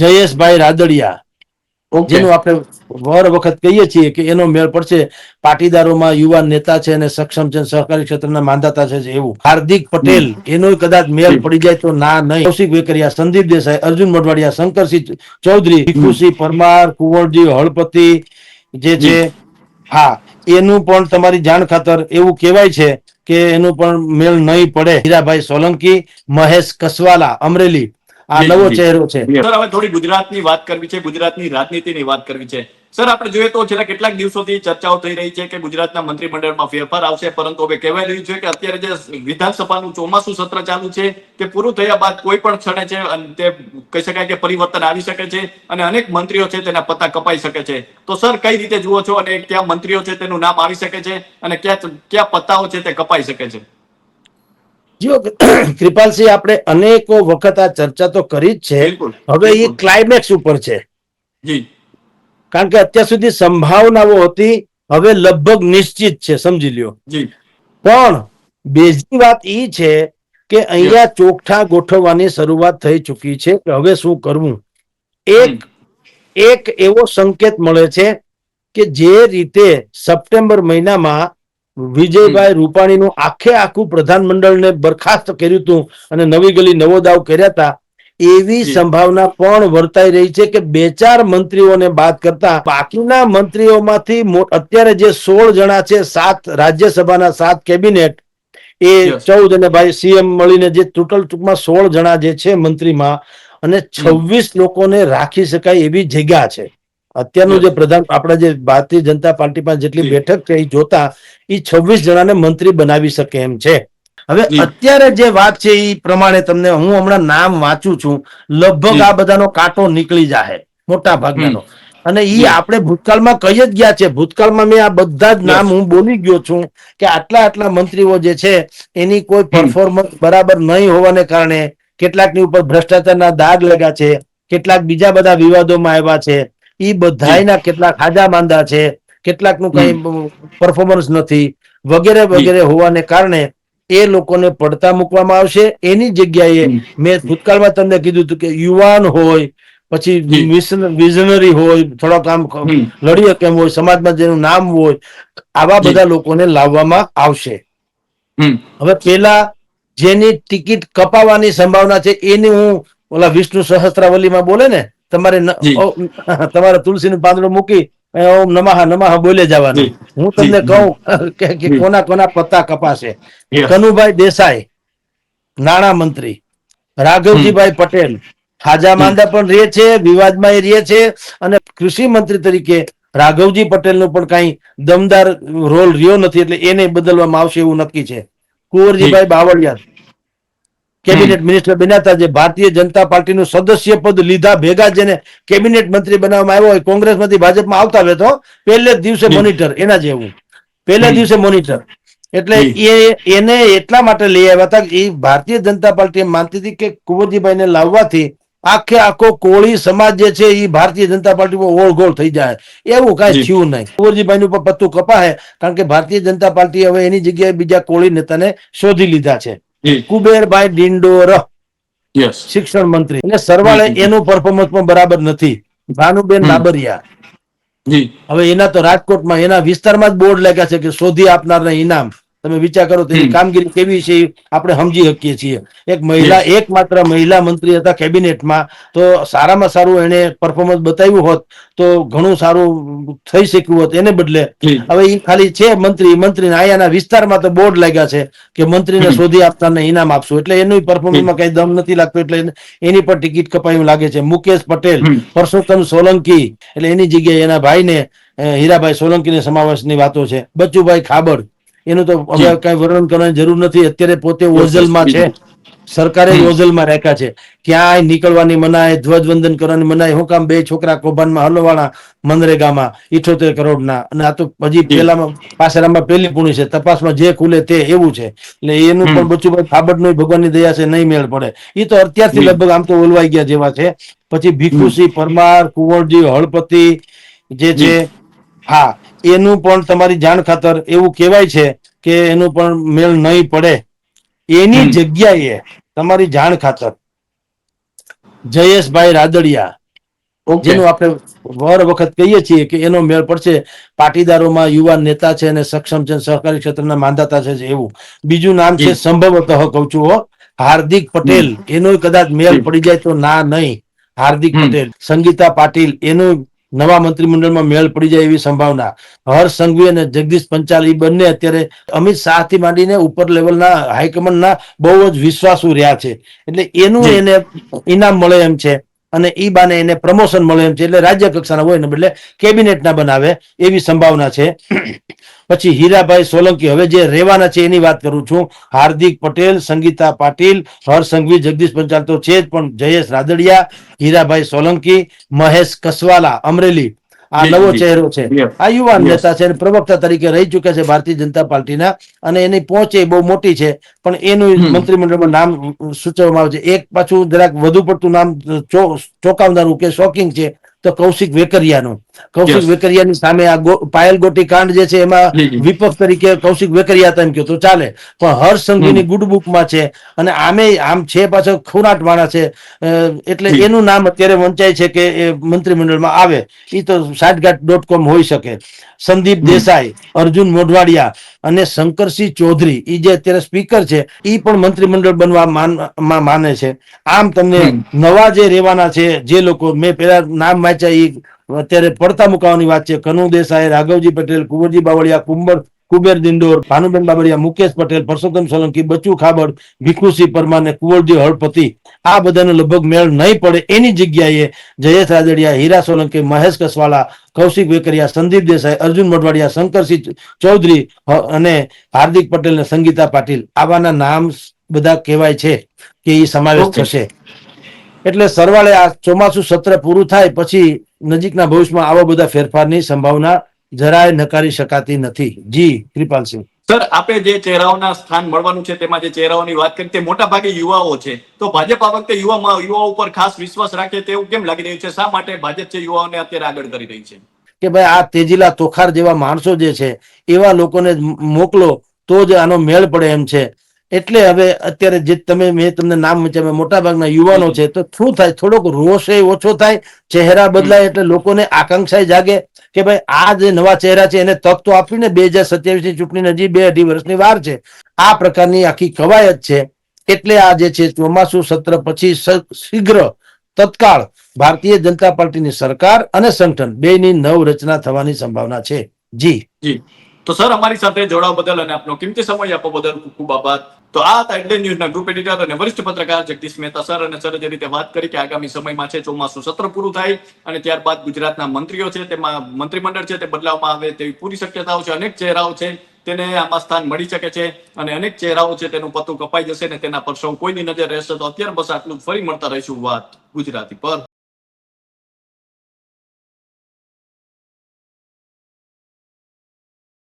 જયેશભાઈ રાદડિયા. જેનું આપણે વર વખત કહીએ છીએ કે એનો મેળ પડશે. પાટીદારોમાં યુવાન નેતા છે અને સક્ષમ છે સહકારી ક્ષેત્રના માંધાતા છે એવું. હાર્દિક પટેલ એનો કદાચ મેળ. પડી જાય તો ના નહીં. કૌશિક વેકરિયા સંદીપ દેસાઈ અર્જુન મોઢવાડિયા શંકરસિંહ ચૌધરી ભીખુસિંહ પરમાર કુંવરજી હળપતિ જે છે. હા એનું પણ તમારી જાણ ખાતર એવું કહેવાય છે કે એનું પણ મેળ નહીં પડે. હીરાભાઈ સોલંકી મહેશ કસવાલા અમરેલી. આ નવો ચહેરો છે. સર હવે થોડી ગુજરાતની વાત કરવી છે ગુજરાતની રાજનીતિની વાત કરવી છે. સર આપણે જોઈએ તો છેલ્લા કેટલાક દિવસોથી ચર્ચાઓ થઈ રહી છે કે ગુજરાતના મંત્રીમંડળમાં ફેરફાર આવશે પરંતુ હવે કહેવાય રહ્યું છે કે અત્યારે જે વિધાનસભાનું ચોમાસું સત્ર ચાલુ છે તે પૂરું થયા બાદ કોઈ પણ ક્ષણે છે અને તે કહી શકાય કે પરિવર્તન આવી શકે છે અને અનેક મંત્રીઓ છે તેના પત્તા કપાઈ શકે છે. તો સર કઈ રીતે જુઓ છો અને કયા મંત્રીઓ છે તેનું નામ આવી શકે છે અને ક્યાં ક્યાં પત્તાઓ છે તે કપાઈ શકે છે? જો કૃપાલસિંહ આપણે અનેકો વખત આ ચર્ચા તો કરી જ છે. હવે એ ક્લાઇમેક્સ ઉપર છે. કારણ કે અત્યાર સુધી સંભાવનાઓ હતી હવે લગભગ નિશ્ચિત છે સમજી લ્યો. પણ બેઝની વાત એ છે કે અહીંયા ચોકઠા ગોઠવવાની શરૂઆત થઈ ચૂકી છે. કે હવે શું કરવું? એક એક એવો સંકેત મળે છે કે જે રીતે સપ્ટેમ્બર મહિનામાં વિજયભાઈ રૂપાણીનું આખે આખું પ્રધાનમંડળને બરખાસ્ત કર્યું હતું અને નવી ગલી નવો દાવ કર્યા હતા. એવી સંભાવના પણ વર્તાઈ રહી છે કે બે ચાર મંત્રીઓને બાદ કરતા બાકીના મંત્રીઓમાંથી અત્યારે જે સોળ જણા છે સાત રાજ્યસભાના સાત કેબિનેટ એ ચૌદ અને ભાઈ સીએમ મળીને જે ટોટલ ટૂંકમાં સોળ જણા જે છે મંત્રીમાં અને છવ્વીસ લોકોને રાખી શકાય એવી જગ્યા છે. અત્યારનું જે પ્રધાન આપણા જે ભારતીય જનતા પાર્ટીમાં જેટલી બેઠક છે એ જોતા એ છવ્વીસ જણાને મંત્રી બનાવી શકે એમ છે. હવે અત્યારે જે વાત છે એ પ્રમાણે તમને હું હમણાં નામ વાંચું છું લગભગ આ બધાનો કાંટો નીકળી જાહે મોટા ભાગનો અને એ આપણે ભૂતકાળમાં કહી જ ગયા છે ભૂતકાળમાં મેં આ બધા જ નામ હું બોલી ગયો છું કે આટલા આટલા મંત્રીઓ જે છે એની કોઈ પરફોર્મન્સ બરાબર નહીં હોવાને કારણે કેટલાકની ઉપર ભ્રષ્ટાચારના દાગ લગા છે કેટલાક બીજા બધા વિવાદોમાં આવ્યા છે. ઈ બધાયના કેટલાક હાજા માંદા છે કેટલાકનું કઈ પરફોર્મન્સ નથી વગેરે વગેરે હોવાને કારણે એ લોકોને પડતા મૂકવામાં આવશે. એની જગ્યાએ મેં ભૂતકાળમાં તમને કીધું હતું કે યુવાન હોય પછી વિઝનરી હોય થોડોક આમ. લડી કેમ હોય સમાજમાં જેનું નામ હોય આવા બધા લોકોને લાવવામાં આવશે. હવે પેલા જેની ટિકિટ કપાવવાની સંભાવના છે એની હું ઓલા વિષ્ણુ સહસ્ત્રાવલીમાં બોલે ને તમારે ન-. ઓ, તુલસીનું પાંદડું મૂકી ઓમ નમઃ નમઃ બોલે જવાનું. હું તમને કહું કે કોના કોના પત્તા કપાશે. કનુભાઈ દેસાઈ નાણા મંત્રી રાઘવજીભાઈ પટેલ ખાજા માંદા પણ રહે છે વિવાદમાં એ રહે છે અને કૃષિ મંત્રી તરીકે રાઘવજી પટેલનો પણ કઈ દમદાર રોલ રહ્યો નથી એટલે એને બદલવામાં આવશે એવું નક્કી છે. કુંવરજીભાઈ બાવળિયા. કેબિનેટ મિનિસ્ટર બન્યા હતા જે ભારતીય જનતા પાર્ટીનું સદસ્ય પદ લીધા ભેગા જેને કેબિનેટ મંત્રી બનાવવામાં આવ્યો હોય કોંગ્રેસમાંથી ભાજપમાં આવતા હોય તો પહેલે દિવસે મોનિટર એના જેવું. પહેલા દિવસે મોનિટર. એટલે એ એને એટલા માટે લઈ આવ્યા હતા એ ભારતીય જનતા પાર્ટી માનતી હતી કે કુંવરજીભાઈને લાવવાથી આખે આખો કોળી સમાજ જે છે એ ભારતીય જનતા પાર્ટીમાં ઓળઘોળ થઈ જાય. એવું કાંઈ થયું નહીં. કુંવરજીભાઈ ઉપર પત્તું કપાય કારણ કે ભારતીય જનતા પાર્ટી હવે એની જગ્યાએ બીજા કોળી નેતાને શોધી લીધા છે. કુબેરભાઈ ડિંડોર. યસ શિક્ષણ મંત્રી. અને સરવાળે. એનું પરફોર્મન્સ પણ બરાબર નથી. ભાનુબેન. બાબરિયા હવે એના તો રાજકોટમાં એના વિસ્તારમાં જ બોર્ડ લાગ્યા છે કે શોધી આપનારને ઇનામ. તમે વિચાર કરો તેની કામગીરી કેવી છે આપણે સમજી શકીએ છીએ. એક મહિલા એકમાત્ર મહિલા મંત્રી હતા કેબિનેટમાં. તો સારામાં સારું એને પરફોર્મન્સ બતાવ્યું હોત તો ઘણું સારું થઈ શક્યું હોત એને બદલે. હવે એ ખાલી છે મંત્રી મંત્રી અહીંયાના વિસ્તારમાં તો બોર્ડ લાગ્યા છે કે મંત્રીને. શોધી આપતાને ઇનામ આપશું. એટલે એનું પરફોર્મન્સમાં કઈ દમ નથી લાગતો એટલે એની પણ ટિકિટ કપાય લાગે છે. મુકેશ પટેલ. પરસોત્તમ સોલંકી એટલે એની જગ્યાએ એના ભાઈને હીરાભાઈ સોલંકીને સમાવેશની વાતો છે. બચ્ચુભાઈ ખાબડ. એનું તો હવે કઈ વર્ણન કરવાની જરૂર નથી. અત્યારે પોતે ઓઝલમાં છે. સરકારે. ઓઝલમાં રાખ્યા છે. ક્યાંય નીકળવાની મનાય ધ્વજવંદન કરવાની મનાય. હું કામ બે છોકરા કૌભાંડમાં હલવાણા મનરેગામાં ઇઠોતેર કરોડના. અને આ તો હજી પેલામાં પાછળમાં પેલી પૂણી છે. તપાસમાં જે ખુલે તે એવું છે. એટલે એનું. પણ બચ્ચુભાઈ ખાબડનું ભગવાનની દયા છે નહીં મેળ પડે. એ તો અત્યારથી લગભગ આમ તો ઓલવાઈ ગયા જેવા છે. પછી ભીખુસિંહ પરમાર કુંવરજી હળપતિ જે છે હા એનું પણ તમારી જાણ ખાતર એવું કહેવાય છે કે એનું પણ મેળ નહીં પડે. એની જગ્યાએ તમારી જાણ ખાતર. જયેશભાઈ રાદડિયા જેનું આપણે વર વખત કહીએ છીએ કે એનો મેળ પડશે. પાટીદારોમાં યુવાન નેતા છે અને સક્ષમ છે સહકારી ક્ષેત્રના માંધાતા છે એવું. બીજું નામ છે. સંભવતઃ કહું છું હો, હાર્દિક પટેલ. એનો કદાચ મેળ પડી જાય તો ના નહીં. હાર્દિક પટેલ. સંગીતા પાટીલ એનું નવા મંત્રીમંડળમાં મેળ પડી જાય એવી સંભાવના. હર્ષ સંઘવી અને જગદીશ પંચાલ એ બંને અત્યારે અમિત શાહથી માંડીને ઉપર લેવલના હાઈકમાન્ડના બહુ જ વિશ્વાસુ રહ્યા છે. એટલે એનું એને ઇનામ મળે એમ છે. અને એ બાને એને પ્રમોશન મળે એમ છે એટલે રાજ્ય કક્ષાના હોય ને બદલે કેબિનેટના બનાવે એવી સંભાવના છે. પછી હીરાભાઈ સોલંકી, હવે જે રહેવાના છે એની વાત કરું છું. હાર્દિક પટેલ, સંગીતા પાટીલ, હર્ષ જગદીશ પંચાલ તો છે જ, પણ જયેશ રાદડિયા, હીરાભાઈ સોલંકી, મહેશ કસવાલા, અમરેલી. આ નવો ચહેરો છે. આ યુવાન. નેતા છે પ્રવક્તા તરીકે રહી ચુક્યા છે ભારતીય જનતા પાર્ટીના અને એની પહોંચ એ બહુ મોટી છે પણ એનું. મંત્રીમંડળમાં નામ સૂચવવામાં આવે છે. એક પાછું જરાક વધુ પડતું નામ ચોંકાવનારું કે શોકિંગ છે તો કૌશિક વેકરિયાનું. કૌશિક વેકરિયાની સામે આ પાયલ ગોટી કાંડ જે છે એમાં. વિપક્ષ તરીકે કૌશિક વેકરિયા તેમ કહ્યું તો ચાલે. પણ હર્ષ સંઘવીની ગુડ બુકમાં છે અને આમે આમ છે પાછો ખુરાટ માણસ છે. એટલે એનું નામ અત્યારે વંચાય છે કે એ મંત્રીમંડળમાં આવે. એ તો સાઠગાંઠ ડોટ કોમ હોઈ શકે. સંદીપ દેસાઈ અર્જુન મોઢવાડિયા અને શંકરસિંહ ચૌધરી એ જે અત્યારે સ્પીકર છે એ પણ મંત્રીમંડળ બનવા માને છે. આમ તમને નવા જે રહેવાના છે જે લોકો મેં પેલા નામ વાંચ્યા એ અત્યારે પડતા મુકાવાની વાત છે. કનુ દેસાઈ રાઘવજી પટેલ કુંવરજી બાવળિયા કુંબર કુબેર દિંડોર ભાનુબેન બાબરિયા મુકેશ પટેલ પરસોત્તમ સોલંકી બચુ ખાબડ ભીખુસિંહ પરમાર ને કુંવરજી હળપતિ. આ બધાનો લગભગ મેળ નહીં પડે એની જગ્યાએ જયેશ રાદડિયા હીરા સોલંકી મહેશ કસવાલા કૌશિક વેકરિયા સંદીપ દેસાઈ અર્જુન મોઢવાડિયા શંકરસિંહ ચૌધરી અને હાર્દિક પટેલ ને સંગીતા પાટીલ. આવાના નામ બધા કહેવાય છે કે એ સમાવેશ થશે. એટલે સરવાળે આ ચોમાસુ સત્ર પૂરું થાય પછી નજીકના ભવિષ્યમાં આવા બધા ફેરફારની સંભાવના જરાય નકારી શકાતી નથી. જી કૃપાલસિંહ. સર આપણે જે ચહેરાઓના સ્થાન મળવાનું છે તેમાં જે ચહેરાઓની વાત કરી તે મોટા ભાગે યુવાઓ છે. તો ભાજપ આ વખતે યુવામાં યુવાઓ ઉપર ખાસ વિશ્વાસ રાખે તેવું કેમ લાગી રહ્યું છે? શા માટે ભાજપ છે યુવાઓને અત્યારે આગળ કરી રહી છે? કે ભાઈ આ તેજીલા તોખાર જેવા માણસો જે છે એવા લોકોને મોકલો તો જ આનો મેળ પડે એમ છે. એટલે હવે અત્યારે જે તમે મેં તમને નામ મોટા ભાગના યુવાનો છે તો શું થાય? થોડોક રોષ એ ઓછો થાય ચહેરા બદલાય એટલે લોકોને આકાંક્ષા જાગે કે ભાઈ આ જે નવા ચહેરા છે એને તક તો આપીને બે હજાર સત્યાવીસની ચૂંટણી હજી બે અઢી વર્ષની વાર છે. આ પ્રકારની આખી કવાયત છે. એટલે આ જે છે ચોમાસુ સત્ર પછી શીઘ્ર તત્કાળ ભારતીય જનતા પાર્ટીની સરકાર અને સંગઠન બેની નવ રચના થવાની સંભાવના છે. જી. જી. તો સર અમારી સાથે જોડાવા બદલ અને આપનો કિંમતી સમય આપવા બદલ ખૂબ ખૂબ આભાર. તો આ હતા હેડલાઇન ન્યૂઝના ગ્રુપ એડિટર અને વરિષ્ઠ પત્રકાર જગદીશ મહેતા સર અને સર જે રીતે વાત કરી કે આગામી સમયમાં છે ચોમાસું સત્ર પૂરું થાય અને ત્યારબાદ ગુજરાતના મંત્રીઓ છે તેમાં મંત્રીમંડળ છે તે બદલાવવામાં આવે તેવી પૂરી શક્યતાઓ છે, અનેક ચહેરાઓ છે તેને આમાં સ્થાન મળી શકે છે અને અનેક ચહેરાઓ છે તેનું પત્તું કપાઈ જશે ને તેના પર સૌ કોઈની નજર રહેશે તો અત્યારે બસ આટલું ફરી મળતા રહીશું વાત ગુજરાતી પર.